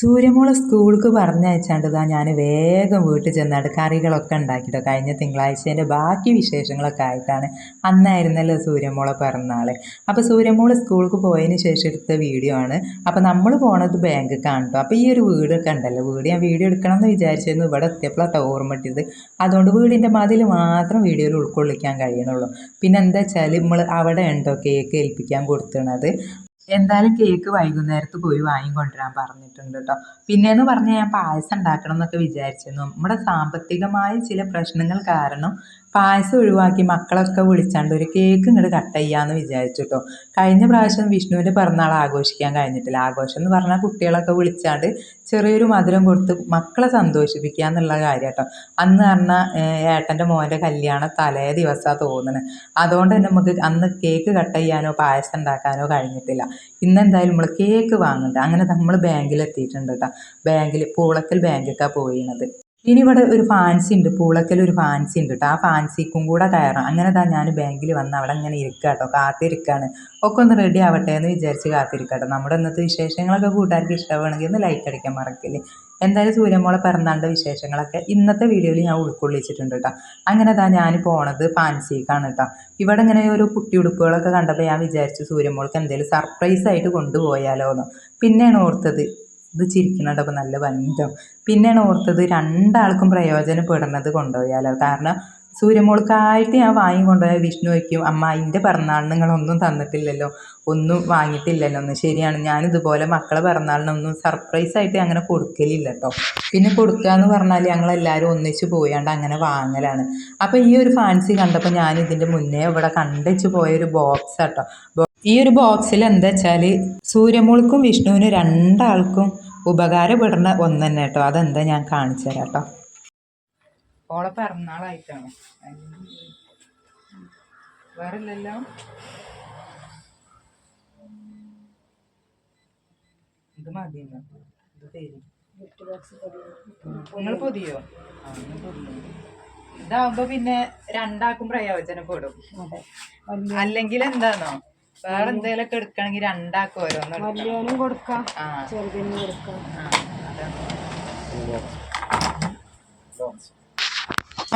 സൂര്യമോളെ സ്കൂൾക്ക് പറഞ്ഞയച്ചാണ്ട് ഇതാ ഞാൻ വേഗം വീട്ടിൽ ചെന്നാണ്ട് കറികളൊക്കെ ഉണ്ടാക്കിട്ടോ. കഴിഞ്ഞ തിങ്കളാഴ്ചേന്റെ ബാക്കി വിശേഷങ്ങളൊക്കെ ആയിട്ടാണ് അന്നായിരുന്നല്ലോ സൂര്യമോളെ പിറന്നാൾ അപ്പോൾ സൂര്യമോൾ സ്കൂൾക്ക് പോയതിന് ശേഷം എടുത്ത വീഡിയോ ആണ്. അപ്പോൾ നമ്മൾ പോണത് ബാങ്ക് കാണട്ടോ അപ്പോൾ ഈ ഒരു വീടൊക്കെ ഉണ്ടല്ലോ. വീട് ഞാൻ വീഡിയോ എടുക്കണം എന്ന് വിചാരിച്ചിരുന്നു. ഇവിടെ എത്തിയപ്പോഴാണ് ഓർമ്മ ഇട്ടത് അതുകൊണ്ട് വീടിന്റെ മതിൽ മാത്രം വീഡിയോയിൽ ഉൾക്കൊള്ളിക്കാൻ കഴിയണുള്ളൂ. പിന്നെ എന്താ വെച്ചാൽ നമ്മൾ അവിടെ ഉണ്ടോ കേക്ക് ഏൽപ്പിക്കാൻ കൊടുത്തണത്? എന്തായാലും കേക്ക് വൈകുന്നേരത്ത് പോയി വാങ്ങിക്കൊണ്ടുവരാൻ പറഞ്ഞിട്ടുണ്ട് കേട്ടോ പിന്നെയെന്ന് പറഞ്ഞാൽ ഞാൻ പായസം ഉണ്ടാക്കണം എന്നൊക്കെ വിചാരിച്ചിരുന്നു. നമ്മുടെ സാമ്പത്തികമായ ചില പ്രശ്നങ്ങൾ കാരണം പായസം ഒഴിവാക്കി മക്കളൊക്കെ വിളിച്ചാണ്ട് ഒരു കേക്ക് ഇങ്ങോട്ട് കട്ട് ചെയ്യാമെന്ന് വിചാരിച്ചു കേട്ടോ കഴിഞ്ഞ പ്രാവശ്യം വിഷ്ണുവിന്റെ പിറന്നാൾ ആഘോഷിക്കാൻ കഴിഞ്ഞിട്ടില്ല. ആഘോഷം എന്ന് പറഞ്ഞാൽ കുട്ടികളൊക്കെ വിളിച്ചാണ്ട് ചെറിയൊരു മധുരം കൊടുത്ത് മക്കളെ സന്തോഷിപ്പിക്കുക എന്നുള്ള കാര്യം കേട്ടോ അന്ന് പറഞ്ഞാൽ ഏട്ടന്റെ മോന്റെ കല്യാണം തലേ ദിവസമാണ് തോന്നുന്നത് അതുകൊണ്ട് തന്നെ നമുക്ക് അന്ന് കേക്ക് കട്ട് ചെയ്യാനോ പായസം ഉണ്ടാക്കാനോ കഴിഞ്ഞിട്ടില്ല. ഇന്നെന്തായാലും നമ്മൾ കേക്ക് വാങ്ങുന്നുണ്ട് അങ്ങനെ നമ്മൾ ബാങ്കിൽ എത്തിയിട്ടുണ്ട് കേട്ടോ ബാങ്കിൽ പൂളക്കൽ ബാങ്കിലേക്കാണ് പോയിരുന്നത് ഇനി ഇവിടെ ഒരു ഫാൻസി ഉണ്ട് പൂളക്കൽ ഒരു ഫാൻസി ഉണ്ട് കേട്ടോ ആ ഫാൻസിക്കും കൂടെ കയറാം. അങ്ങനെ താ ഞാൻ ബാങ്കിൽ വന്ന് അവിടെ ഇങ്ങനെ ഇരിക്കുക കേട്ടോ കാത്തിരിക്കുകയാണ് ഒക്കെ ഒന്ന് റെഡി ആവട്ടെ എന്ന് വിചാരിച്ച് കാത്തിരിക്കട്ടോ കേട്ടോ നമ്മുടെ ഇന്നത്തെ വിശേഷങ്ങളൊക്കെ കൂട്ടുകാർക്ക് ഇഷ്ടമാണെങ്കിൽ ഒന്ന് ലൈക്ക് അടിക്കാൻ മറക്കില്ലേ. എന്തായാലും സൂര്യമോളെ പിറന്നാളുടെ വിശേഷങ്ങളൊക്കെ ഇന്നത്തെ വീഡിയോയിൽ ഞാൻ ഉൾക്കൊള്ളിച്ചിട്ടുണ്ട് കേട്ടോ അങ്ങനെ താ ഞാൻ പോണത് ഫാൻസിക്കാണ് കേട്ടോ ഇവിടെ ഇങ്ങനെ ഒരു കുട്ടി ഉടുപ്പുകളൊക്കെ കണ്ടപ്പോൾ ഞാൻ വിചാരിച്ചു സൂര്യമോൾക്ക് എന്തെങ്കിലും സർപ്രൈസ് ആയിട്ട് കൊണ്ടുപോയാലോ എന്ന് പിന്നെയാണ് ഓർത്തത് ഇത് ചിരിക്കുന്നുണ്ടപ്പോൾ നല്ല ഭംഗിയുണ്ടാവും പിന്നെയാണ് ഓർത്തത് രണ്ടാൾക്കും പ്രയോജനപ്പെടുന്നത് കൊണ്ടുപോയാലോ. കാരണം സൂര്യമോൾക്കായിട്ട് ഞാൻ വാങ്ങി കൊണ്ടുപോയ വിഷ്ണു വയ്ക്കും അമ്മ അതിന്റെ പിറന്നാളിന് നിങ്ങളൊന്നും തന്നിട്ടില്ലല്ലോ. ഒന്നും വാങ്ങിയിട്ടില്ലല്ലോ. ഒന്ന് ശരിയാണ്. ഞാനിതുപോലെ മക്കളെ പിറന്നാളിനൊന്നും സർപ്രൈസ് ആയിട്ട് അങ്ങനെ കൊടുക്കലില്ല കേട്ടോ പിന്നെ കൊടുക്കുക എന്ന് പറഞ്ഞാൽ ഞങ്ങളെല്ലാവരും ഒന്നിച്ച് പോയാണ്ട് അങ്ങനെ വാങ്ങലാണ്. അപ്പോൾ ഈ ഒരു ഫാൻസി കണ്ടപ്പോൾ ഞാൻ ഇതിന്റെ മുന്നേ ഇവിടെ കണ്ടുവച്ച് പോയൊരു ബോക്സ് കേട്ടോ ഈ ഒരു ബോക്സിൽ എന്താ വെച്ചാൽ സൂര്യമോൾക്കും വിഷ്ണുവിനും രണ്ടാൾക്കും ഉപകാരപ്പെടുന്ന ഒന്ന് തന്നെ കേട്ടോ. അതെന്താ ഞാൻ കാണിച്ചു തരാം കേട്ടോ. ഓളെ പിറന്നാളായിട്ടാണ്. വേറില്ലല്ലോ? ഇത് മതി എന്നാ. ഇത് തരും. നിങ്ങൾ പൊതിയോ? ഇതാവുമ്പോ പിന്നെ രണ്ടാക്കും പ്രയോജനപ്പെടും. അല്ലെങ്കിൽ എന്താന്നോ? വേറെ എന്തെങ്കിലുമൊക്കെ എടുക്കണമെങ്കിൽ രണ്ടാക്കും ഓരോന്നും. വലിയവനും കൊടുക്കാം ചെറുതിനും കൊടുക്കാം.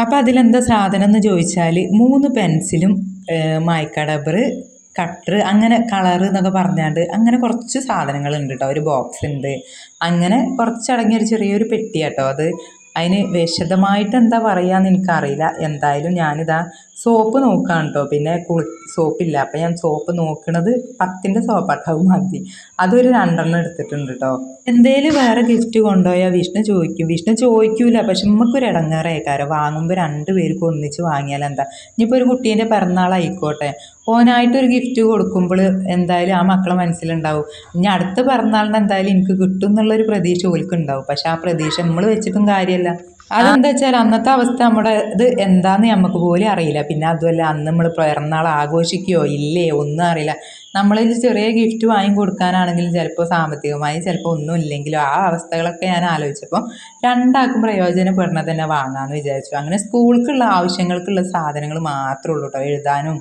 അപ്പം അതിലെന്താ സാധനം എന്ന് ചോദിച്ചാൽ മൂന്ന് പെൻസിലും മായ്ക്കടബർ കട്ടർ അങ്ങനെ കളർ എന്നൊക്കെ പറഞ്ഞാണ്ട് അങ്ങനെ കുറച്ച് സാധനങ്ങളുണ്ട് കേട്ടോ ഒരു ബോക്സ് ഉണ്ട്. അങ്ങനെ കുറച്ചടങ്ങിയ ഒരു ചെറിയൊരു പെട്ടി കേട്ടോ അത്. അതിന് വിശദമായിട്ട് എന്താ പറയുകയെന്ന് എനിക്കറിയില്ല. എന്തായാലും ഞാനിതാ സോപ്പ് നോക്കുകയാണ് കേട്ടോ പിന്നെ കുളി സോപ്പില്ല. അപ്പം ഞാൻ സോപ്പ് നോക്കുന്നത് പത്തിന്റെ സോപ്പാട്ടാവും മതി. അതൊരു രണ്ടെണ്ണം എടുത്തിട്ടുണ്ട് കേട്ടോ എന്തേലും വേറെ ഗിഫ്റ്റ് കൊണ്ടുപോയാൽ വിഷ്ണു ചോദിക്കും. വിഷ്ണു ചോദിക്കൂല. പക്ഷെ നമുക്കൊരു ഇടങ്ങേറേക്കാരം. വാങ്ങുമ്പോൾ രണ്ട് പേർക്ക് ഒന്നിച്ച് വാങ്ങിയാൽ എന്താ? ഇനിയിപ്പോൾ ഒരു കുട്ടീന്റെ പിറന്നാളായിക്കോട്ടെ ഓനായിട്ടൊരു ഗിഫ്റ്റ് കൊടുക്കുമ്പോൾ എന്തായാലും ആ മക്കളെ മനസ്സിലുണ്ടാവും. ഇനി അടുത്ത പിറന്നാളിന് എന്തായാലും എനിക്ക് കിട്ടും എന്നുള്ളൊരു പ്രതീക്ഷ ഓൽക്കുണ്ടാവും. പക്ഷെ ആ പ്രതീക്ഷ നമ്മൾ വെച്ചിട്ടും കാര്യമല്ല അതെന്താ വെച്ചാൽ അന്നത്തെ അവസ്ഥ നമ്മുടെ ഇത് എന്താന്ന് നമുക്ക് പോലും അറിയില്ല. പിന്നെ അതുമല്ല അന്ന് നമ്മൾ പിറന്നാൾ ആഘോഷിക്കുകയോ ഇല്ലേ ഒന്നും അറിയില്ല. നമ്മളിൽ ചെറിയ ഗിഫ്റ്റ് വാങ്ങി കൊടുക്കാനാണെങ്കിലും ചിലപ്പോൾ സാമ്പത്തികമായി ചിലപ്പോൾ ഒന്നും ഇല്ലെങ്കിലും ആ അവസ്ഥകളൊക്കെ ഞാൻ ആലോചിച്ചപ്പോൾ രണ്ടാൾക്കും പ്രയോജനപ്പെടുന്നത് തന്നെ വാങ്ങാമെന്ന് വിചാരിച്ചു. അങ്ങനെ സ്കൂൾക്കുള്ള ആവശ്യങ്ങൾക്കുള്ള സാധനങ്ങൾ മാത്രമേ ഉള്ളൂ കേട്ടോ എഴുതാനും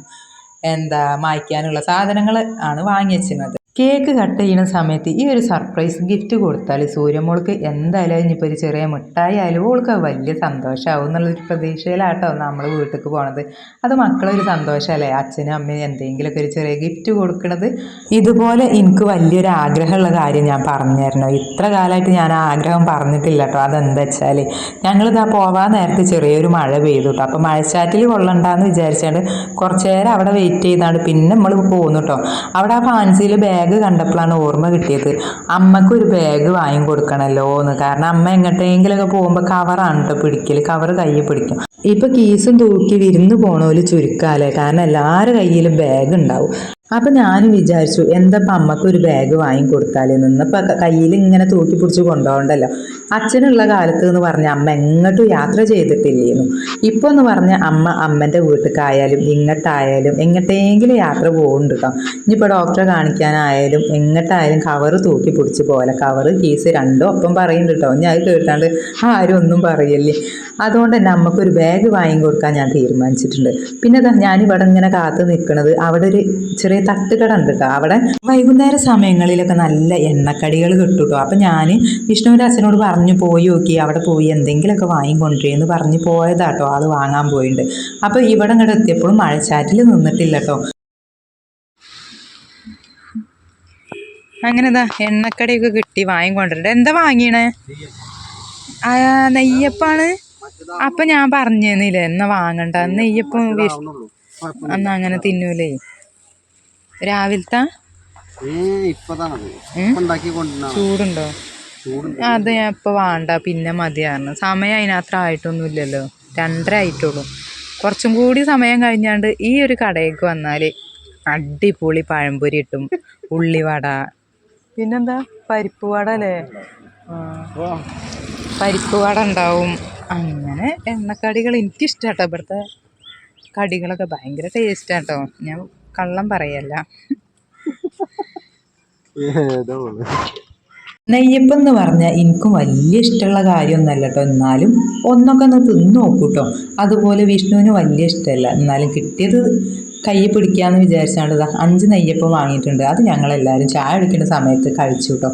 എന്താ മായ്ക്കാനുള്ള സാധനങ്ങൾ ആണ് വാങ്ങി വെച്ചിരുന്നത്. കേക്ക് കട്ട് ചെയ്യുന്ന സമയത്ത് ഈ ഒരു സർപ്രൈസ് ഗിഫ്റ്റ് കൊടുത്താൽ സൂര്യമോൾക്ക് എന്തായാലും ഇനിയിപ്പോൾ ഒരു ചെറിയ മിഠായി ആയാലും ഓൾക്ക് വലിയ സന്തോഷമാവും എന്നുള്ളൊരു പ്രതീക്ഷയിലാട്ടോ നമ്മൾ വീട്ടിലേക്ക് പോണത്. അത് മക്കളൊരു സന്തോഷമല്ലേ അച്ഛനും അമ്മയും എന്തെങ്കിലുമൊക്കെ ഒരു ചെറിയ ഗിഫ്റ്റ് കൊടുക്കുന്നത് ഇതുപോലെ എനിക്ക് വലിയൊരു ആഗ്രഹമുള്ള കാര്യം ഞാൻ പറഞ്ഞായിരുന്നു ഇത്ര കാലമായിട്ട് ഞാൻ ആഗ്രഹം പറഞ്ഞിട്ടില്ല കേട്ടോ അതെന്താ വെച്ചാൽ ഞങ്ങളിതാ പോവാൻ നേരത്തെ ചെറിയൊരു മഴ പെയ്തു കേട്ടോ അപ്പോൾ മഴച്ചാറ്റിൽ കൊള്ളണ്ടെന്ന് വിചാരിച്ചാണ്ട് കുറച്ച് നേരം അവിടെ വെയിറ്റ് ചെയ്താണ്ട് പിന്നെ നമ്മൾ പോകുന്നു കേട്ടോ അവിടെ ആ ഫാൻസിയിൽ കണ്ടപ്പോഴാണ് ഓർമ്മ കിട്ടിയത്. അമ്മയ്ക്ക് ഒരു ബാഗ് വാങ്ങി കൊടുക്കണല്ലോ എന്ന് കാരണം അമ്മ എങ്ങോട്ടെങ്കിലൊക്കെ പോകുമ്പോൾ കവറാണ് കേട്ടോ പിടിക്കൽ കവർ കയ്യിൽ പിടിക്കും. ഇപ്പൊ കീസും തൂക്കി വിരുന്ന് പോണോൽ ചുരുക്കാലേ കാരണം എല്ലാവരുടെ കയ്യിലും ബാഗ് ഉണ്ടാവും. അപ്പൊ ഞാൻ വിചാരിച്ചു എന്തപ്പം അമ്മയ്ക്ക് ഒരു ബാഗ് വാങ്ങി കൊടുത്താലേ? നിന്നപ്പോ കയ്യിൽ ഇങ്ങനെ തൂക്കി പിടിച്ച് കൊണ്ടുപോകണ്ടല്ലോ അച്ഛനുള്ള കാലത്ത് എന്ന് പറഞ്ഞ അമ്മ എങ്ങോട്ടും യാത്ര ചെയ്തിട്ടില്ലേന്നു. ഇപ്പൊ എന്ന് പറഞ്ഞ അമ്മ അമ്മന്റെ വീട്ടിലേക്കായാലും ഇങ്ങോട്ടായാലും എങ്ങോട്ടെങ്കിലും യാത്ര പോകുന്നുണ്ട് കേട്ടോ ഡോക്ടറെ കാണിക്കാനായാലും എങ്ങോട്ടായാലും കവറ് തൂക്കി പിടിച്ച് പോലെ കവറ് കീസ് രണ്ടും ഒപ്പം പറയുന്നുണ്ട് കേട്ടോ ഞാൻ കേട്ടാണ്ട് ആരും ഒന്നും പറയല്ലേ. അതുകൊണ്ട് തന്നെ അമ്മക്കൊരു ബാഗ് വാങ്ങി കൊടുക്കാൻ ഞാൻ തീരുമാനിച്ചിട്ടുണ്ട്. പിന്നെ ഞാൻ ഞാനിവിടെ ഇങ്ങനെ കാത്തു നിൽക്കുന്നത് അവിടെ ഒരു ചെറിയ തട്ടുകട ഉണ്ട് കേട്ടോ അവിടെ വൈകുന്നേര സമയങ്ങളിലൊക്കെ നല്ല എണ്ണക്കടികൾ കിട്ടും കേട്ടോ അപ്പം ഞാൻ വിഷ്ണുവിന്റെ അച്ഛനോട് പറഞ്ഞു പോയി നോക്കി അവിടെ പോയി എന്തെങ്കിലുമൊക്കെ വാങ്ങിക്കൊണ്ടിരുന്നു പറഞ്ഞ് പോയതാട്ടോ ആൾ വാങ്ങാൻ പോയിട്ടുണ്ട് അപ്പോൾ ഇവിടെ ഇങ്ങോട്ട് എത്തിയപ്പോഴും മഴച്ചാറ്റിൽ നിന്നിട്ടില്ല കേട്ടോ അങ്ങനെ ഇതാ എണ്ണക്കടിയൊക്കെ കിട്ടി വാങ്ങിക്കൊണ്ടിട്ടുണ്ട്. എന്താ വാങ്ങിയണേ? ആ നെയ്യപ്പാണ്? അപ്പൊ ഞാൻ പറഞ്ഞില്ലേ എന്നാ വാങ്ങണ്ട. നെയ്യപ്പം അന്ന് അങ്ങനെ തിന്നൂലേ. രാവിലത്തെ? ചൂടുണ്ടോ? ചൂട് അത് ഞാൻ ഇപ്പൊ വേണ്ട പിന്നെ മതിയായിരുന്നു. സമയം അതിനത്ര ആയിട്ടൊന്നുമില്ലല്ലോ. രണ്ടര ആയിട്ടുള്ളൂ. കുറച്ചും കൂടി സമയം കഴിഞ്ഞാണ്ട് ഈ ഒരു കടയിലേക്ക് വന്നാൽ അടിപൊളി പഴംപൊരി കിട്ടും. ഉള്ളിവട. പിന്നെന്താ? പരിപ്പ് വട അല്ലേ? പരിപ്പ് വട ഉണ്ടാവും. അങ്ങനെ എണ്ണക്കടികൾ എനിക്കിഷ്ടാട്ടോ. ഇവിടുത്തെ കടികളൊക്കെ ഭയങ്കര ടേസ്റ്റാട്ടോ ഞാൻ കള്ളം പറയല്ല. നെയ്യപ്പം എന്ന് പറഞ്ഞാൽ എനിക്കും വലിയ ഇഷ്ടമുള്ള കാര്യമൊന്നുമല്ല കേട്ടോ. എന്നാലും ഒന്നൊക്കെ ഒന്ന് തിന്നു നോക്കൂട്ടോ അതുപോലെ വിഷ്ണുവിന് വലിയ ഇഷ്ടമല്ല. എന്നാലും കിട്ടിയത് കൈ പിടിക്കാന്ന് വിചാരിച്ചാണ്ട് അഞ്ച് നെയ്യപ്പം വാങ്ങിയിട്ടുണ്ട്. അത് ഞങ്ങളെല്ലാവരും ചായ കുടിക്കുന്ന സമയത്ത് കഴിച്ചു കേട്ടോ.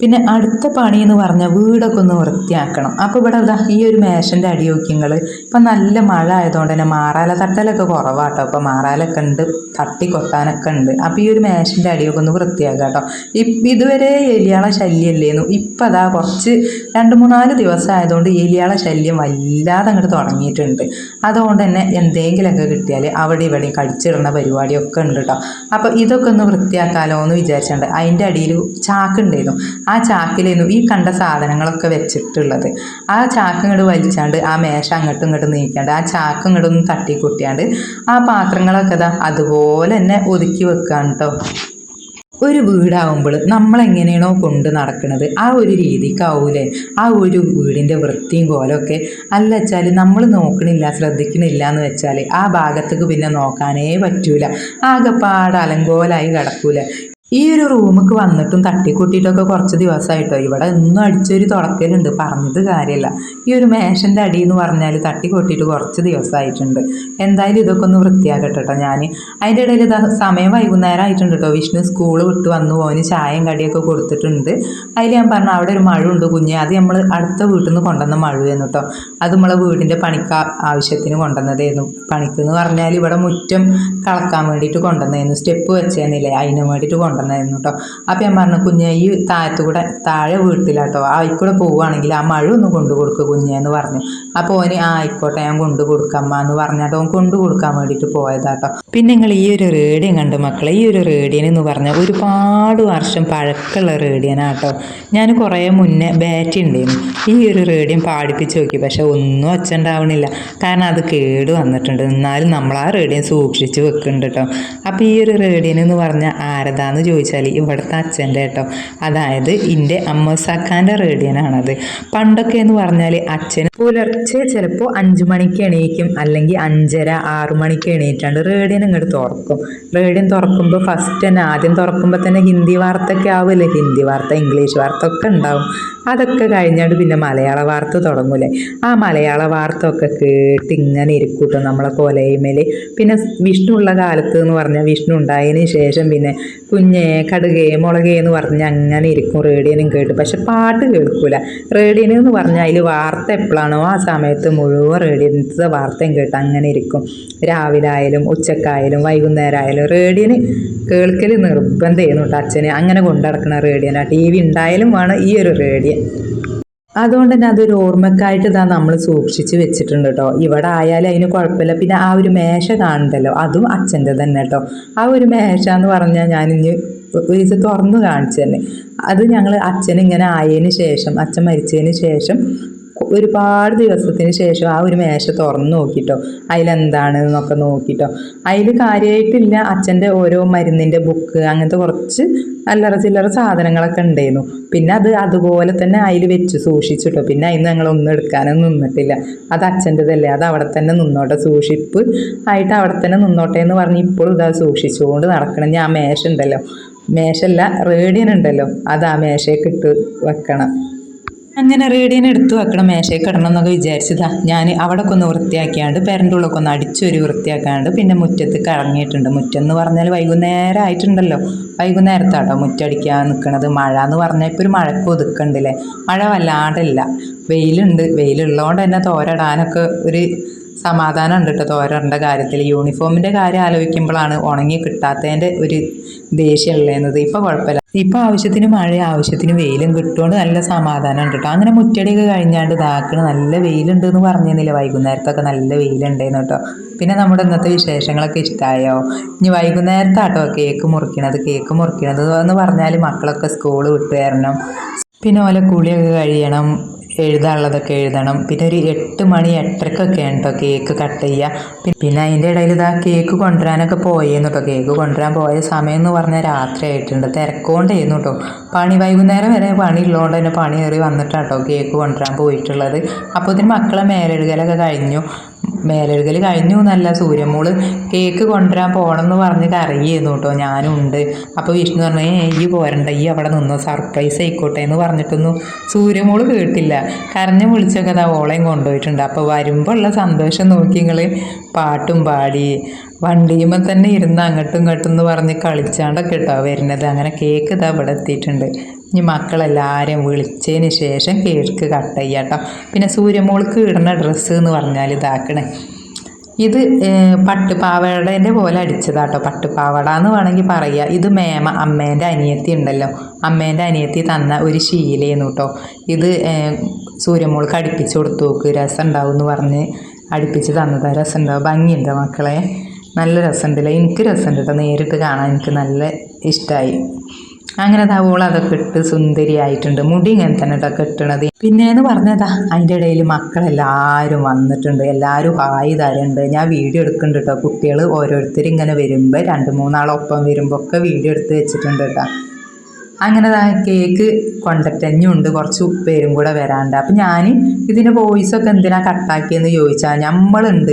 പിന്നെ അടുത്ത പണി എന്ന് പറഞ്ഞാൽ വീടൊക്കെ ഒന്ന് വൃത്തിയാക്കണം. അപ്പോൾ ഇവിടെ ഇതാ ഈ ഒരു മേശന്റെ അടി നോക്കിയങ്ങൾ ഇപ്പം നല്ല മഴ ആയതുകൊണ്ട് തന്നെ മാറാല തട്ടലൊക്കെ കുറവാട്ടോ. അപ്പോൾ മാറാലൊക്കെ ഉണ്ട് തട്ടി കൊത്താനൊക്കെ ഉണ്ട്. അപ്പോൾ ഈ ഒരു മേശന്റെ അടിയൊക്കെ ഒന്ന് വൃത്തിയാക്കാം കേട്ടോ ഇതുവരെ എലിയാളെ ശല്യമല്ലേന്നു ഇപ്പം അതാ കുറച്ച് രണ്ട് മൂന്നാൽ ദിവസം ആയതുകൊണ്ട് എലിയാളെ ശല്യം വല്ലാതെ അങ്ങോട്ട് തുടങ്ങിയിട്ടുണ്ട്. അതുകൊണ്ട് തന്നെ എന്തെങ്കിലുമൊക്കെ കിട്ടിയാൽ അവിടെ ഇവിടെയും കടിച്ചിടുന്ന പരിപാടിയൊക്കെ ഉണ്ട് കേട്ടോ അപ്പോൾ ഇതൊക്കെ ഒന്ന് വൃത്തിയാക്കാലോ എന്ന് വിചാരിച്ചിട്ടുണ്ട് അതിന്റെ അടിയിൽ ചാക്കുണ്ടായിരുന്നു ആ ചാക്കിലായിരുന്നു ഈ കണ്ട സാധനങ്ങളൊക്കെ വെച്ചിട്ടുള്ളത്. ആ ചാക്ക് ഇങ്ങോട്ട് വലിച്ചാണ്ട് ആ മേശ അങ്ങോട്ടും ഇങ്ങോട്ടും നീക്കാണ്ട് ആ ചാക്ക് ഇങ്ങോട്ടൊന്ന് തട്ടി കുട്ടിയാണ്ട് ആ പാത്രങ്ങളൊക്കെ ഇതാ അതുപോലെ തന്നെ ഒതുക്കി വെക്കുകയാണ് കേട്ടോ ഒരു വീടാവുമ്പോൾ നമ്മളെങ്ങനെയാണോ കൊണ്ട് നടക്കുന്നത് ആ ഒരു രീതിക്കാവൂലേ? ആ ഒരു വീടിന്റെ വൃത്തിയും കോലമൊക്കെ അല്ല വെച്ചാൽ നമ്മൾ നോക്കണില്ല ശ്രദ്ധിക്കണില്ല എന്ന് വെച്ചാൽ ആ ഭാഗത്തേക്ക് പിന്നെ നോക്കാനേ പറ്റൂല. ആകെപ്പാട് അലങ്കോലായി കിടക്കൂല. ഈ ഒരു റൂമിക്ക് വന്നിട്ടും തട്ടിക്കൂട്ടിയിട്ടൊക്കെ കുറച്ച് ദിവസമായിട്ടോ. ഇവിടെ ഇന്നും അടിച്ചൊരു തുടക്കലുണ്ട് പറഞ്ഞത് കാര്യമില്ല ഈ ഒരു മേശന്റെ അടി എന്ന് പറഞ്ഞാൽ തട്ടിക്കൂട്ടിയിട്ട് കുറച്ച് ദിവസമായിട്ടുണ്ട്. എന്തായാലും ഇതൊക്കെ ഒന്ന് വൃത്തിയാക്കട്ടോ കേട്ടോ ഞാൻ അതിന്റെ ഇടയിൽ സമയം വൈകുന്നേരം ആയിട്ടുണ്ട് കേട്ടോ വിഷ്ണു സ്കൂൾ വിട്ട് വന്നു. പോകാൻ ചായയും കടിയൊക്കെ കൊടുത്തിട്ടുണ്ട്. അതിൽ ഞാൻ പറഞ്ഞു അവിടെ ഒരു മഴ ഉണ്ട് കുഞ്ഞ്. അത് നമ്മൾ അടുത്ത വീട്ടിൽ നിന്ന് കൊണ്ടുവന്ന മഴയായിരുന്നു കേട്ടോ അത് നമ്മളെ വീടിന്റെ പണിക്ക് ആവശ്യത്തിന് കൊണ്ടുവന്നതായിരുന്നു. പണിക്ക് എന്ന് പറഞ്ഞാൽ ഇവിടെ മുറ്റം കളക്കാൻ വേണ്ടിയിട്ട് കൊണ്ടുവന്നായിരുന്നു സ്റ്റെപ്പ് വെച്ചേന്നില്ലേ. അതിന് വേണ്ടിയിട്ട് കൊണ്ടുവന്നായിരുന്നു കേട്ടോ. അപ്പം ഞാൻ പറഞ്ഞു കുഞ്ഞെ ഈ താഴത്തു കൂടെ താഴെ വീട്ടിലാട്ടോ. ആയിക്കൂടെ പോവുകയാണെങ്കിൽ ആ മഴ ഒന്ന് കൊണ്ടു കൊടുക്കുക കുഞ്ഞെ എന്ന് പറഞ്ഞു. അപ്പോൾ ഓന് ആയിക്കോട്ടെ ഞാൻ കൊണ്ടു കൊടുക്കമ്മ എന്ന് പറഞ്ഞിട്ട് ഓൻ കൊണ്ടു കൊടുക്കാൻ വേണ്ടിയിട്ട് പോയതാട്ടോ പിന്നെ നിങ്ങൾ ഈ ഒരു റേഡിയം കണ്ട് മക്കളെ ഈ ഒരു റേഡിയൻ എന്ന് പറഞ്ഞാൽ ഒരുപാട് വർഷം പഴക്കമുള്ള റേഡിയനാട്ടോ ഞാൻ കുറേ മുന്നേ ബാറ്റ് ഉണ്ടായിരുന്നു. ഈ ഒരു റേഡിയം പാടിപ്പിച്ച് നോക്കി പക്ഷെ ഒന്നും ഒച്ചുണ്ടാവണില്ല കാരണം അത് കേട് വന്നിട്ടുണ്ട്. എന്നാലും നമ്മൾ ആ റേഡിയം സൂക്ഷിച്ച് വെക്കുന്നുണ്ട് കേട്ടോ. അപ്പോൾ ഈ ഒരു റേഡിയൻ എന്ന് പറഞ്ഞാൽ ആരതാന്ന് ചോദിച്ചാൽ ഇവിടുത്തെ അച്ഛന്റെ കേട്ടോ. അതായത് എന്റെ അമ്മസാക്കാന്റെ റേഡിയനാണത്. പണ്ടൊക്കെ എന്ന് പറഞ്ഞാൽ അച്ഛൻ പുലർച്ചെ ചിലപ്പോൾ അഞ്ച് മണിക്ക് എണീക്കും അല്ലെങ്കിൽ അഞ്ചര ആറു മണിക്ക് എണീറ്റാണ്ട് റേഡിയൻ ഇങ്ങോട്ട് തുറക്കും. റേഡിയൻ തുറക്കുമ്പോൾ ഫസ്റ്റ് തന്നെ ആദ്യം തുറക്കുമ്പോൾ തന്നെ ഹിന്ദി വാർത്തയൊക്കെ ആവില്ലേ ഹിന്ദി വാർത്ത ഇംഗ്ലീഷ് വാർത്ത ഒക്കെ ഉണ്ടാവും. അതൊക്കെ കഴിഞ്ഞാണ്ട് പിന്നെ മലയാള വാർത്ത തുടങ്ങൂലേ. ആ മലയാള വാർത്ത ഒക്കെ കേട്ട് ഇങ്ങനെ ഇരിക്കൂട്ടോ നമ്മളെ കൊലയുമേൽ പിന്നെ വിഷ്ണു ഉള്ള കാലത്ത് എന്ന് പറഞ്ഞാൽ വിഷ്ണു ഉണ്ടായതിന് ശേഷം പിന്നെ കുഞ്ഞേ കടുകേ മുളകേ എന്ന് പറഞ്ഞ് അങ്ങനെ ഇരിക്കും റേഡിയനും കേട്ട്. പക്ഷെ പാട്ട് കേൾക്കൂല. റേഡിയൻ എന്ന് പറഞ്ഞാൽ അതിൽ വാർത്ത എപ്പോഴാണോ ആ സമയത്ത് മുഴുവൻ റേഡിയൻസ് വാർത്തയും കേട്ട് അങ്ങനെ ഇരിക്കും. രാവിലെ ആയാലും ഉച്ചക്കായാലും വൈകുന്നേരം ആയാലും റേഡിയന് കേൾക്കൽ നിർബന്ധമായിരുന്നു കേട്ടോ അച്ഛന്. അങ്ങനെ കൊണ്ടു നടക്കണ റേഡിയനാ. ടി വി ഉണ്ടായാലും വേണം ഈ ഒരു റേഡിയൻ അതുകൊണ്ട് തന്നെ അതൊരു ഓർമ്മക്കായിട്ട് ഇതാ നമ്മൾ സൂക്ഷിച്ച് വെച്ചിട്ടുണ്ട് കേട്ടോ. ഇവിടെ ആയാലും അതിന് കുഴപ്പമില്ല. പിന്നെ ആ ഒരു മേശ കാണണ്ടല്ലോ അതും അച്ഛന്റെ തന്നെ കേട്ടോ. ആ ഒരു മേശ എന്ന് പറഞ്ഞാൽ ഞാൻ ഇനി ഇത് തുറന്നു കാണിച്ചു തന്നെ. അത് ഞങ്ങൾ അച്ഛൻ ഇങ്ങനെ ആയതിന് ശേഷം അച്ഛൻ മരിച്ചതിന് ശേഷം ഒരുപാട് ദിവസത്തിന് ശേഷം ആ ഒരു മേശ തുറന്ന് നോക്കിട്ടോ. അതിലെന്താണ് എന്നൊക്കെ നോക്കിട്ടോ. അതിൽ കാര്യമായിട്ടില്ല അച്ഛന്റെ ഓരോ മരുന്നിന്റെ ബുക്ക് അങ്ങനത്തെ കുറച്ച് അല്ലറ ചില്ലറ സാധനങ്ങളൊക്കെ ഉണ്ടായിരുന്നു. പിന്നെ അത് അതുപോലെ തന്നെ അതിൽ വെച്ച് സൂക്ഷിച്ചിട്ടോ. പിന്നെ അതിന് ഞങ്ങളൊന്നും എടുക്കാനൊന്നും നിന്നിട്ടില്ല. അത് അച്ഛന്റെതല്ലേ. അത് അവിടെ തന്നെ നിന്നോട്ടെ. സൂക്ഷിപ്പ് ആയിട്ട് അവിടെ തന്നെ നിന്നോട്ടെ എന്ന് പറഞ്ഞ് ഇപ്പോഴും ഇതാ സൂക്ഷിച്ചുകൊണ്ട് നടക്കണം. ഞാൻ മേശ ഉണ്ടല്ലോ. മേശല്ല റേഡിയൻ ഉണ്ടല്ലോ. അത് ആ മേശയൊക്കെ ഇട്ട് വെക്കണം. അങ്ങനെ റേഡിയൻ എടുത്തു വെക്കണം മേശയിൽ കിടണം എന്നൊക്കെ വിചാരിച്ചതാ. ഞാൻ അവിടെ ഒക്കെ ഒന്ന് വൃത്തിയാക്കിയാണ്ട് പെരന്റെ ഉള്ളൊക്കെ ഒന്ന് അടിച്ചൊരു വൃത്തിയാക്കാണ്ട് പിന്നെ മുറ്റത്ത് കറങ്ങിയിട്ടുണ്ട്. മുറ്റം എന്ന് പറഞ്ഞാൽ വൈകുന്നേരം ആയിട്ടുണ്ടല്ലോ. വൈകുന്നേരത്താട്ടോ മുറ്റടിക്കാൻ നിൽക്കണത് മഴ എന്ന് പറഞ്ഞാൽ ഇപ്പോൾ ഒരു മഴക്ക് ഒതുക്കണ്ടല്ലേ? മഴ വല്ലാണ്ടില്ല. വെയിലുണ്ട്. വെയിലുള്ളതുകൊണ്ട് തന്നെ തോരടാനൊക്കെ ഒരു സമാധാനം ഉണ്ട് കേട്ടോ തോരണ്ട കാര്യത്തിൽ യൂണിഫോമിന്റെ കാര്യം ആലോചിക്കുമ്പോഴാണ് ഉണങ്ങി കിട്ടാത്തതിന്റെ ഒരു ദേഷ്യം എന്നത്. ഇപ്പോൾ കുഴപ്പമില്ല. ഇപ്പം ആവശ്യത്തിന് മഴ ആവശ്യത്തിന് വെയിലും കിട്ടുകൊണ്ട് നല്ല സമാധാനം ഉണ്ട് കേട്ടോ അങ്ങനെ മുറ്റടിയൊക്കെ കഴിഞ്ഞാണ്ട് ഇതാക്കണ. നല്ല വെയിലുണ്ട് എന്ന് പറഞ്ഞിരുന്നില്ല വൈകുന്നേരത്തൊക്കെ നല്ല വെയിലുണ്ടായിരുന്നു കേട്ടോ പിന്നെ നമ്മുടെ ഇന്നത്തെ വിശേഷങ്ങളൊക്കെ ഇഷ്ടമായോ ഇനി വൈകുന്നേരത്താട്ടോ കേക്ക് മുറിക്കണത്. കേക്ക് മുറിക്കണത് എന്ന് പറഞ്ഞാൽ മക്കളൊക്കെ സ്കൂൾ വിട്ട് വരണം. പിന്നെ ഓലെ കുളിയൊക്കെ കഴിയണം. എഴുതാനുള്ളതൊക്കെ എഴുതണം. പിന്നെ ഒരു എട്ട് മണി എട്ടരക്കൊക്കെ കേട്ടോ കേക്ക് കട്ട് ചെയ്യുക പിന്നെ അതിന്റെ ഇടയിൽ ഇതാ കേക്ക് കൊണ്ടുവരാനൊക്കെ പോയിരുന്നു കേട്ടോ കേക്ക് കൊണ്ടുവരാൻ പോയ സമയം എന്ന് പറഞ്ഞാൽ രാത്രി ആയിട്ടുണ്ട്. തിരക്കൊണ്ടായിരുന്നു കേട്ടോ പണി വൈകുന്നേരം വരെ പണി ഉള്ളതുകൊണ്ട് തന്നെ പണി കയറി വന്നിട്ടാട്ടോ കേക്ക് കൊണ്ടുവരാൻ പോയിട്ടുള്ളത്. അപ്പോൾ ഇതിന് മക്കളെ മേലെഴുകലൊക്കെ കഴിഞ്ഞു. മേലെഴുകൽ കഴിഞ്ഞു എന്നല്ല. സൂര്യമോൾ കേക്ക് കൊണ്ടുവരാൻ പോകണം എന്ന് പറഞ്ഞ് കറിയായിരുന്നു കേട്ടോ. ഞാനും ഉണ്ട് അപ്പോൾ വിഷ്ണു പറഞ്ഞു ഏ ഈ പോരണ്ട. ഈ അവിടെ നിന്ന് സർപ്രൈസ് ആയിക്കോട്ടെ എന്ന് പറഞ്ഞിട്ടൊന്നും സൂര്യമോൾ കേട്ടില്ല. കരഞ്ഞ് വിളിച്ചൊക്കെ അതാ ഓളയും കൊണ്ടുപോയിട്ടുണ്ട്. അപ്പോൾ വരുമ്പോൾ ഉള്ള സന്തോഷം നോക്കി നിങ്ങൾ പാട്ടും പാടി. വണ്ടിയുമ്പോൾ തന്നെ ഇരുന്ന് അങ്ങോട്ടും ഇങ്ങോട്ടും എന്ന് പറഞ്ഞ് കളിച്ചാണ്ടൊക്കെ കേട്ടോ വരുന്നത്. അങ്ങനെ കേക്ക് ഇതാ ഇവിടെ എത്തിയിട്ടുണ്ട്. ഇനി മക്കളെല്ലാവരെയും വിളിച്ചതിന് ശേഷം കേക്ക് കട്ട് ചെയ്യാം കേട്ടോ പിന്നെ സൂര്യമോൾക്ക് ഇടുന്ന ഡ്രസ്സ് എന്ന് പറഞ്ഞാൽ ഇതാക്കണേ. ഇത് പട്ടുപാവടേന്റെ പോലെ അടിച്ചതാട്ടോ പട്ടുപാവട എന്ന് വേണമെങ്കിൽ പറയുക ഇത് മേമ അമ്മേന്റെ അനിയത്തി ഉണ്ടല്ലോ. അമ്മേന്റെ അനിയത്തി തന്ന ഒരു ശീലയെന്നു കേട്ടോ ഇത് സൂര്യമോൾക്ക് അടുപ്പിച്ച് കൊടുത്തു നോക്ക് രസം ഉണ്ടാവും എന്ന് പറഞ്ഞ് അടുപ്പിച്ച് തന്നതാ. രസം ഉണ്ടാവും ഭംഗിയുണ്ടോ മക്കളെ? നല്ല രസമുണ്ടല്ലേ? എനിക്ക് രസമുണ്ട് കേട്ടോ നേരിട്ട് കാണാൻ എനിക്ക് നല്ല ഇഷ്ടമായി അങ്ങനെ തവോൾ അതൊക്കെ ഇട്ട് സുന്ദരിയായിട്ടുണ്ട് മുടി ഇങ്ങനെ തന്നെ കേട്ടോ കെട്ടണത്. പിന്നെന്ന് പറഞ്ഞതാ അതിന്റെ ഇടയിൽ മക്കളെല്ലാവരും വന്നിട്ടുണ്ട്. എല്ലാവരും ഹായ് തരുന്നുണ്ട് ഞാൻ വീഡിയോ എടുക്കുന്നുണ്ട് കേട്ടോ കുട്ടികൾ ഓരോരുത്തർ ഇങ്ങനെ വരുമ്പോൾ രണ്ട് മൂന്നാളൊപ്പം വരുമ്പോൾ ഒക്കെ വീഡിയോ എടുത്ത് വെച്ചിട്ടുണ്ട് കേട്ടോ അങ്ങനെ കേക്ക് കൊണ്ടറ്റഞ്ഞുണ്ട് കുറച്ച് പേരും കൂടെ വരാണ്ട്. അപ്പം ഞാൻ ഇതിന്റെ വോയിസൊക്കെ എന്തിനാണ് കട്ടാക്കിയെന്ന് ചോദിച്ചാൽ നമ്മളുണ്ട്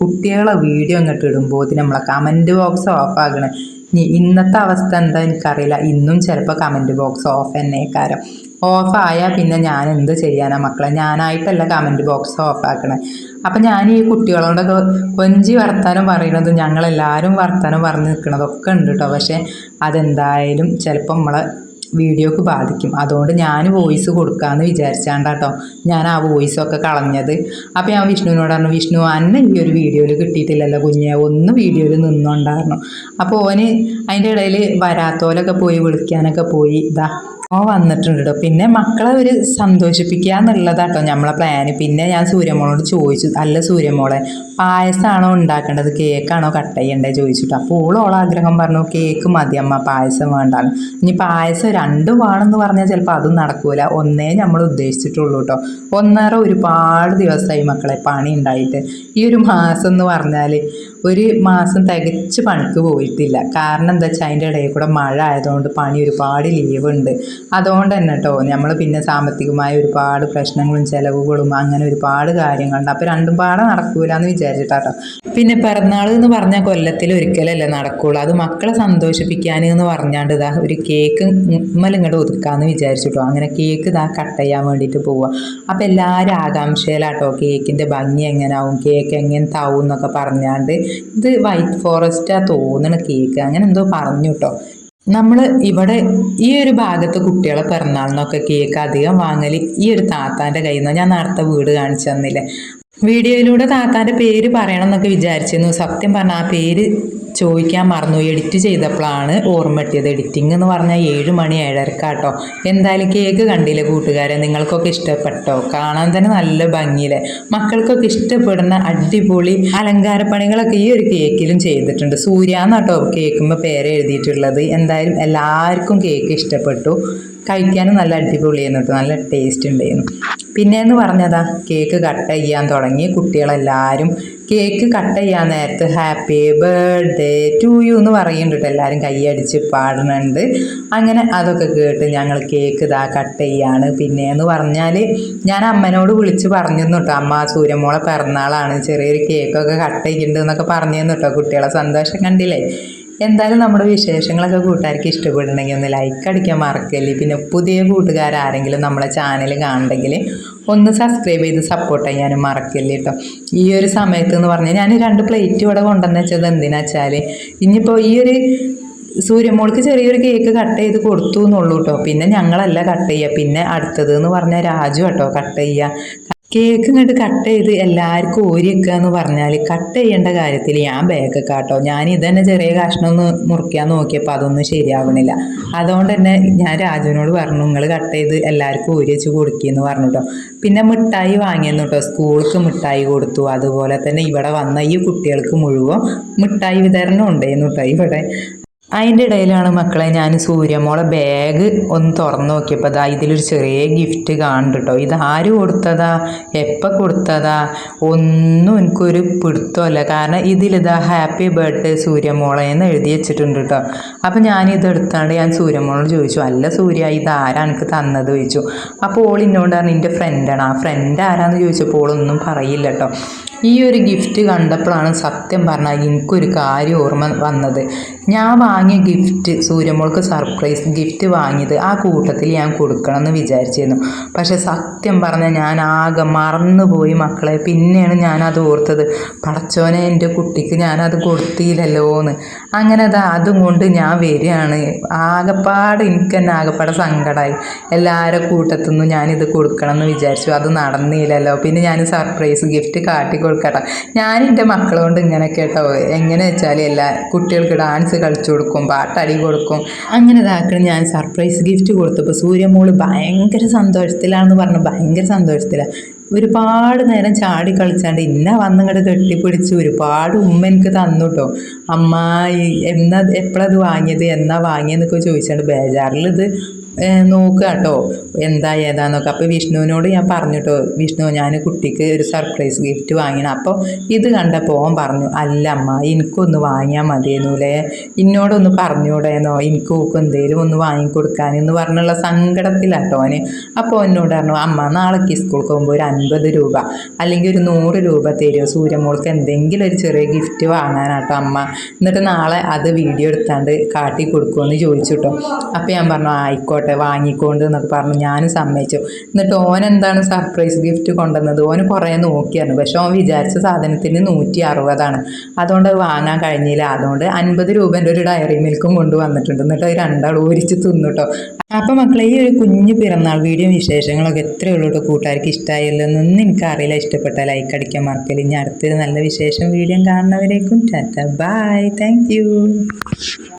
കുട്ടികളെ വീഡിയോ അങ്ങോട്ട് ഇടുമ്പോൾ ഇത് നമ്മളെ കമന്റ് ബോക്സ് ഓഫ് ആകണം. ഇനി ഇന്നത്തെ അവസ്ഥ എന്താ എനിക്കറിയില്ല. ഇന്നും ചിലപ്പോൾ കമന്റ് ബോക്സ് ഓഫ് തന്നെക്കാരം ഓഫായാൽ പിന്നെ ഞാൻ എന്ത് ചെയ്യാനാ മക്കളെ? ഞാനായിട്ടല്ല കമന്റ് ബോക്സ് ഓഫാക്കണേ അപ്പം ഞാൻ ഈ കുട്ടികളോടൊക്കെ കൊഞ്ചി വർത്താനം പറയുന്നത് ഞങ്ങളെല്ലാവരും വർത്താനം പറഞ്ഞ് നിൽക്കണതൊക്കെ ഉണ്ട് കേട്ടോ പക്ഷേ അതെന്തായാലും ചിലപ്പോൾ നമ്മളെ വീഡിയോക്ക് ബാധിക്കും. അതുകൊണ്ട് ഞാൻ വോയിസ് കൊടുക്കാമെന്ന് വിചാരിച്ചാണ്ടാട്ടോ. ഞാൻ ആ വോയിസൊക്കെ കളഞ്ഞത്. അപ്പോൾ ഞാൻ വിഷ്ണുവിനോട് പറഞ്ഞു വിഷ്ണു അന്നെ ഈ ഒരു വീഡിയോയിൽ കിട്ടിയിട്ടില്ലല്ലോ കുഞ്ഞെ. ഒന്ന് വീഡിയോയിൽ നിന്നുണ്ടായിരുന്നു. അപ്പോൾ ഓന് അതിന്റെ ഇടയിൽ വരാത്തോലൊക്കെ പോയി വിളിക്കാനൊക്കെ പോയി. ഇതാ ഓ വന്നിട്ടുണ്ട് കേട്ടോ പിന്നെ മക്കളെ ഒരു സന്തോഷിപ്പിക്കുക എന്നുള്ളതാട്ടോ നമ്മളെ പ്ലാന് പിന്നെ ഞാൻ സൂര്യമോളോട് ചോദിച്ചു അല്ല സൂര്യമോളെ പായസമാണോ ഉണ്ടാക്കേണ്ടത്? കേക്കാണോ കട്ട് ചെയ്യേണ്ടത് ചോദിച്ചിട്ട്. അപ്പോൾ ഓൾ ഓളെ ആഗ്രഹം പറഞ്ഞു കേക്ക് മതി അമ്മ പായസം വേണ്ടാന്ന്. ഇനി പായസം രണ്ടും വേണമെന്ന് പറഞ്ഞാൽ ചിലപ്പോൾ അതും നടക്കൂല. ഒന്നേ നമ്മൾ ഉദ്ദേശിച്ചിട്ടുള്ളൂ കേട്ടോ ഒന്നര ഒരുപാട് ദിവസമായി മക്കളെ പണി ഉണ്ടായിട്ട്. ഈ ഒരു മാസം എന്ന് പറഞ്ഞാൽ ഒരു മാസം തികച്ച് പണിക്ക് പോയിട്ടില്ല. കാരണം എന്താ വെച്ചാൽ അതിന്റെ ഇടയിൽ കൂടെ മഴ ആയതുകൊണ്ട് പണി ഒരുപാട് ലീവ് ഉണ്ട്. അതുകൊണ്ട് തന്നെ കേട്ടോ നമ്മൾ പിന്നെ സാമ്പത്തികമായ ഒരുപാട് പ്രശ്നങ്ങളും ചിലവുകളും അങ്ങനെ ഒരുപാട് കാര്യങ്ങളുണ്ട്. അപ്പോൾ രണ്ടും പാടെ നടക്കൂല എന്ന് വിചാരിച്ചിട്ടാട്ടോ പിന്നെ പിറന്നാൾ എന്ന് പറഞ്ഞാൽ കൊല്ലത്തിൽ ഒരിക്കലല്ലേ നടക്കുള്ളൂ. അത് മക്കളെ സന്തോഷിപ്പിക്കാൻ എന്ന് പറഞ്ഞാണ്ട് ഇതാ ഒരു കേക്ക് ഉമ്മൽ ഒതുക്കാമെന്ന് വിചാരിച്ചിട്ടോ അങ്ങനെ കേക്ക് ഇതാ കട്ട് ചെയ്യാൻ വേണ്ടിയിട്ട് പോവുക അപ്പോൾ എല്ലാവരും ആകാംക്ഷയിലാട്ടോ കേക്കിന്റെ ഭംഗി എങ്ങനെയാവും കേക്ക് എങ്ങനെ താവും എന്നൊക്കെ പറഞ്ഞാണ്ട് ഇത് വൈറ്റ് ഫോറസ്റ്റാ തോന്നണ കേക്ക്. അങ്ങനെ എന്തോ പറഞ്ഞു കേട്ടോ നമ്മൾ ഇവിടെ ഈ ഒരു ഭാഗത്ത് കുട്ടികളെ പിറന്നാളിനൊക്കെ കേക്ക് അധികം വാങ്ങൽ ഈ ഒരു താത്താന്റെ കയ്യിൽ നിന്ന് ഞാൻ നേരത്തെ വീട് കാണിച്ചു തന്നില്ലേ. വീഡിയോയിലൂടെ താത്താന്റെ പേര് പറയണം എന്നൊക്കെ വിചാരിച്ചിരുന്നു. സത്യം പറഞ്ഞാൽ ആ പേര് ചോദിക്കാൻ മറന്നു. എഡിറ്റ് ചെയ്തപ്പോഴാണ് ഓർമ്മ എത്തിയത് എഡിറ്റിംഗ് എന്ന് പറഞ്ഞാൽ ഏഴ് മണി ഏഴരക്കാട്ടോ. എന്തായാലും കേക്ക് കണ്ടില്ലേ കൂട്ടുകാരെ? നിങ്ങൾക്കൊക്കെ ഇഷ്ടപ്പെട്ടോ? കാണാൻ തന്നെ നല്ല ഭംഗിയിലെ മക്കൾക്കൊക്കെ ഇഷ്ടപ്പെടുന്ന അടിപൊളി അലങ്കാരപ്പണികളൊക്കെ ഈ ഒരു കേക്കിലും ചെയ്തിട്ടുണ്ട്. സൂര്യ എന്നാട്ടോ കേക്കുമ്പോൾ പേര് എഴുതിയിട്ടുള്ളത്. എന്തായാലും എല്ലാവർക്കും കേക്ക് ഇഷ്ടപ്പെട്ടു. കഴിക്കാനും നല്ല അടിപൊളിയായിരുന്നു കേട്ടോ നല്ല ടേസ്റ്റ് ഉണ്ടായിരുന്നു. പിന്നെയെന്ന് പറഞ്ഞതാ കേക്ക് കട്ട് ചെയ്യാൻ തുടങ്ങി. കുട്ടികളെല്ലാവരും കേക്ക് കട്ട് ചെയ്യാൻ നേരത്ത് ഹാപ്പി ബർത്ത്ഡേ ടു യു എന്ന് പറയുന്നുണ്ട്. എല്ലാവരും കൈയടിച്ച് പാടുന്നുണ്ട്. അങ്ങനെ അതൊക്കെ കേട്ട് ഞങ്ങൾ കേക്ക് ഇതാ കട്ട് ചെയ്യാണ്. പിന്നെ എന്ന് പറഞ്ഞാൽ ഞാൻ അമ്മനോട് വിളിച്ച് പറഞ്ഞിരുന്നു കേട്ടോ അമ്മ സൂര്യമോളെ പിറന്നാളാണ്. ചെറിയൊരു കേക്കൊക്കെ കട്ട് ചെയ്യുന്നുണ്ട് എന്നൊക്കെ പറഞ്ഞിരുന്നു കേട്ടോ കുട്ടികളെ സന്തോഷം കണ്ടില്ലേ? എന്തായാലും നമ്മുടെ വിശേഷങ്ങളൊക്കെ കൂട്ടുകാർക്ക് ഇഷ്ടപ്പെടണമെങ്കിൽ ഒന്ന് ലൈക്ക് അടിക്കാൻ മറക്കല്ലേ. പിന്നെ പുതിയ കൂട്ടുകാരാരെങ്കിലും നമ്മളെ ചാനൽ കാണണ്ടെങ്കിൽ ഒന്ന് സബ്സ്ക്രൈബ് ചെയ്ത് സപ്പോർട്ട് ചെയ്യാനും മറക്കല്ലേ കേട്ടോ ഈ ഒരു സമയത്ത് എന്ന് പറഞ്ഞാൽ ഞാൻ രണ്ട് പ്ലേറ്റ് ഇവിടെ കൊണ്ടുവന്ന് വെച്ചത് എന്തിനാ വെച്ചാൽ ഇനിയിപ്പോൾ ഈ ഒരു സൂര്യമോൾക്ക് ചെറിയൊരു കേക്ക് കട്ട് ചെയ്ത് കൊടുത്തു എന്നുള്ളൂ കേട്ടോ പിന്നെ ഞങ്ങളല്ല കട്ട് ചെയ്യുക പിന്നെ അടുത്തത് എന്ന് പറഞ്ഞാൽ രാജു കേട്ടോ കട്ട് ചെയ്യുക കേക്ക് ഇങ്ങോട്ട് കട്ട് ചെയ്ത് എല്ലാവർക്കും ഓരി വെക്കുക എന്ന് പറഞ്ഞാൽ കട്ട് ചെയ്യേണ്ട കാര്യത്തിൽ ഞാൻ ബാക്ക് കാട്ടോ ഞാൻ ഇതന്നെ ചെറിയ കഷ്ണം ഒന്ന് മുറിക്കാൻ നോക്കിയപ്പോൾ അതൊന്നും ശരിയാവണില്ല. അതുകൊണ്ട് തന്നെ ഞാൻ രാജുവിനോട് പറഞ്ഞു നിങ്ങൾ കട്ട് ചെയ്ത് എല്ലാവർക്കും ഓരി വെച്ച് കൊടുക്കുകയെന്ന് പറഞ്ഞു കേട്ടോ പിന്നെ മിഠായി വാങ്ങിയെന്നു കേട്ടോ സ്കൂൾക്ക് മിഠായി കൊടുത്തു. അതുപോലെ തന്നെ ഇവിടെ വന്ന ഈ കുട്ടികൾക്ക് മുഴുവൻ മിഠായി വിതരണം ഉണ്ടായിരുന്നു കേട്ടോ ഇവിടെ. അതിന്റെ ഇടയിലാണ് മക്കളെ ഞാൻ സൂര്യമോളെ ബാഗ് ഒന്ന് തുറന്നു നോക്കിയപ്പോൾ അതാ ഇതിലൊരു ചെറിയ ഗിഫ്റ്റ് കാണുന്നുണ്ട് ഇത് ആര് കൊടുത്തതാ? എപ്പോൾ കൊടുത്തതാ? ഒന്നും എനിക്കൊരു പിടുത്തമല്ല. കാരണം ഇതിലിതാ ഹാപ്പി ബർത്ത്ഡേ സൂര്യമോളെ എന്ന് എഴുതി വെച്ചിട്ടുണ്ട് കേട്ടോ അപ്പം ഞാൻ ഇത് എടുത്താണ്ട് ഞാൻ സൂര്യമോളോട് ചോദിച്ചു അല്ല സൂര്യ ഇത് ആരാ എനിക്ക് തന്നത്? ചോദിച്ചു. അപ്പോൾ ഓൾ പറഞ്ഞു എന്റെ ഫ്രണ്ടാണ് ആ ഫ്രണ്ട് ആരാന്ന് ചോദിച്ചപ്പോൾ ഓളൊന്നും പറയില്ല കേട്ടോ ഈ ഒരു ഗിഫ്റ്റ് കണ്ടപ്പോഴാണ് സത്യം പറഞ്ഞാൽ എനിക്കൊരു കാര്യം ഓർമ്മ വന്നത്. ഞാൻ വാങ്ങിയ ഗിഫ്റ്റ് സൂര്യമോൾക്ക് സർപ്രൈസ് ഗിഫ്റ്റ് വാങ്ങിയത് ആ കൂട്ടത്തിൽ ഞാൻ കൊടുക്കണം എന്ന് വിചാരിച്ചിരുന്നു. പക്ഷെ സത്യം പറഞ്ഞാൽ ഞാൻ ആകെ മറന്നുപോയി മക്കളെ. പിന്നെയാണ് ഞാനത് ഓർത്തത്. പടച്ചോനെ എന്റെ കുട്ടിക്ക് ഞാനത് കൊടുത്തില്ലല്ലോ എന്ന് അങ്ങനെ അത് അതും കൊണ്ട് ഞാൻ വരികയാണ്. ആകെപ്പാട് എനിക്ക് തന്നെ ആകെപ്പാടെ സങ്കടമായി എല്ലാവരുടെ കൂട്ടത്തുനിന്നും ഞാനിത് കൊടുക്കണം എന്ന് വിചാരിച്ചു. അത് നടന്നില്ലല്ലോ. പിന്നെ ഞാൻ സർപ്രൈസ് ഗിഫ്റ്റ് കാട്ടി കൊടുക്കട്ടെ. ഞാൻ എന്റെ മക്കളോണ്ട് ഇങ്ങനെ കേട്ടോ എങ്ങനെ വെച്ചാൽ എല്ലാ കുട്ടികൾക്ക് ഡാൻസ് കളിച്ചു കൊടുക്കും പാട്ടടി കൊടുക്കും. അങ്ങനെ ഇതാക്കണം. ഞാൻ സർപ്രൈസ് ഗിഫ്റ്റ് കൊടുത്തപ്പോൾ സൂര്യമോൾ ഭയങ്കര സന്തോഷത്തിലാണെന്ന് പറഞ്ഞു. ഭയങ്കര സന്തോഷത്തിലാണ് ഒരുപാട് നേരം ചാടി കളിച്ചാണ്ട് ഇന്ന വന്നിങ്ങോട്ട് കെട്ടിപ്പിടിച്ച് ഒരുപാട് ഉമ്മ എനിക്ക് തന്നു കേട്ടോ അമ്മ ഈ എന്നാ എപ്പോഴത് വാങ്ങിയത് എന്നാ വാങ്ങിയെന്നൊക്കെ ചോദിച്ചാണ്ട് ബേജാറിൽ ഇത് നോക്കുക കേട്ടോ എന്താ ഏതാന്നൊക്കെ. അപ്പോൾ വിഷ്ണുവിനോട് ഞാൻ പറഞ്ഞു കേട്ടോ വിഷ്ണു ഞാൻ കുട്ടിക്ക് ഒരു സർപ്രൈസ് ഗിഫ്റ്റ് വാങ്ങിയാണ് അപ്പോൾ ഇത് കണ്ടപ്പോൾ ഓൻ പറഞ്ഞു അല്ല അമ്മ എനിക്കൊന്ന് വാങ്ങിയാൽ മതിയെന്നൂലേ. എന്നോടൊന്ന് പറഞ്ഞൂടേന്നോ. എനിക്ക് ഓക്ക് എന്തേലും ഒന്ന് വാങ്ങിക്കൊടുക്കാൻ എന്ന് പറഞ്ഞുള്ള സങ്കടത്തിലാട്ടോ അവന് അപ്പോൾ എന്നോട് പറഞ്ഞു അമ്മ നാളേക്ക് സ്കൂൾക്ക് പോകുമ്പോൾ ഒരു അൻപത് രൂപ അല്ലെങ്കിൽ ഒരു നൂറ് രൂപ തരുമോ? സൂര്യമോൾക്ക് എന്തെങ്കിലും ഒരു ചെറിയ ഗിഫ്റ്റ് വാങ്ങാനാട്ടോ അമ്മ. എന്നിട്ട് നാളെ അത് വീഡിയോ എടുത്താണ്ട് കാട്ടി കൊടുക്കുമെന്ന് ചോദിച്ചു കേട്ടോ അപ്പോൾ ഞാൻ പറഞ്ഞു ആയിക്കോട്ടെ. വാങ്ങിക്കൊണ്ട് എന്നൊക്കെ പറഞ്ഞു. ഞാനും സമ്മതിച്ചു. എന്നിട്ട് ഓൻ എന്താണ് സർപ്രൈസ് ഗിഫ്റ്റ് കൊണ്ടുവന്നത്? ഓന് കുറേ നോക്കിയായിരുന്നു. പക്ഷെ ഓൻ വിചാരിച്ച സാധനത്തിന് നൂറ്റി അറുപതാണ്. അതുകൊണ്ട് അത് വാങ്ങാൻ കഴിഞ്ഞില്ല. അതുകൊണ്ട് അൻപത് രൂപേന്റെ ഒരു ഡയറി മിൽക്കും കൊണ്ടുവന്നിട്ടുണ്ട് എന്നിട്ട് അത് രണ്ടാൾ ഒരിച്ച് തിന്നുട്ടോ അപ്പോൾ അപ്പം മക്കളെ ഈ ഒരു കുഞ്ഞു പിറന്നാൾ വീഡിയോ വിശേഷങ്ങളൊക്കെ എത്രയേ ഉള്ളൂ കേട്ടോ കൂട്ടുകാർക്ക് ഇഷ്ടമായില്ലെന്നൊന്നും എനിക്കറിയില്ല ഇഷ്ടപ്പെട്ട ലൈക്ക് അടിക്കാൻ മറക്കൽ ഇനി അടുത്തൊരു നല്ല വിശേഷം വീഡിയോ കാണുന്നവരേക്കും. ടാറ്റ. Bye thank